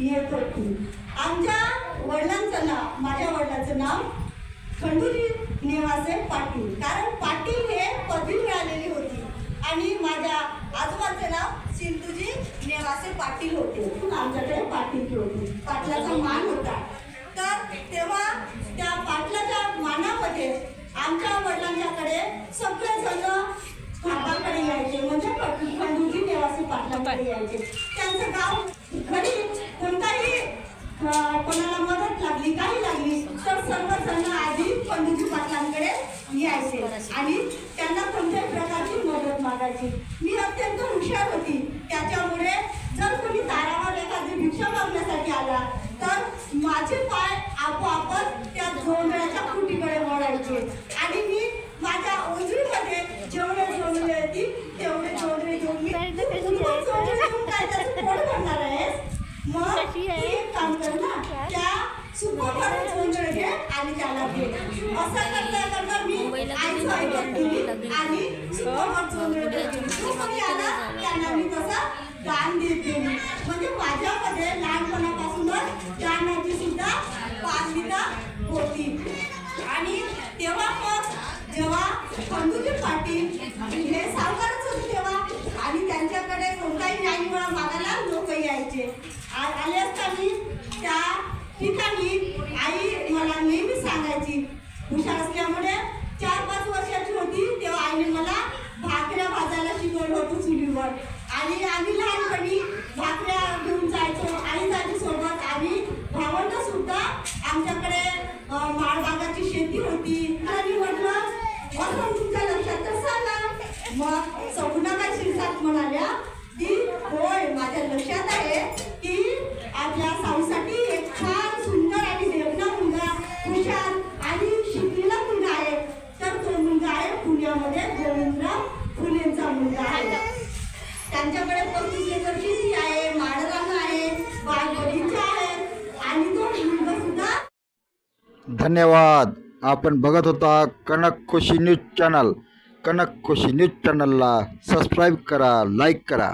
येत होती आमच्या वडिलांचं नाव माझ्या वडिलांचं नाव खंडूजी नेवासे पाटील. कारण पाटील हे पदवी मिळालेली होती आणि माझ्या आजोबाचं नाव सिंधूजी नेवासे पाटील होते. आमच्याकडे पाटील होते. पाटलाचा मान होता. तर तेव्हा त्या पाटलाच्या मानामध्ये आमच्या वडिलांच्याकडे सगळेजण भाताकडे यायचे. म्हणजे खंडूजी नेवासे पाटलाकडे यायचे. त्यांचं कोणाला मदत लागली काही लागली तर सर्वजण आधी खंडूजी पाटलांकडे यायचे. आणि त्यांना कोणत्याही प्रकारची मदत मागायची. मी जोंधळे घे आणि त्याला घे असं करता करता मी आईचं ऐकत गेली आणि सुपरफास्ट जोंधळे घेतली आला त्यांना मी तसं दान देत गेली म्हणजे माझ्यामध्ये लहानपणापासूनच दानाची सुद्धा पात्रता होती. आणि तेव्हा मग जेव्हा खंडूजी पाटील हे सावकारच मग सगुणाबाई शिरसाट म्हणाल्या की होय माझ्या लक्षात आहे की आपल्या साऊसाठी एक छान सुंदर आणि देवना मुलगा हुशार आणि शिकलेला मुलगा आहे. तर तो मुलगा आहे पुण्यामध्ये गोविंदराव फुलेंचा मुलगा आहे. त्यांच्याकडे पस्तीस एकर शेती आहे माडरान आहे बाग आहे आणि तो मुलगा सुद्धा धन्यवाद. आपण बघत होता Kanak Khushi news channel. Kanak Khushi news चॅनलला सबस्क्राईब करा लाईक करा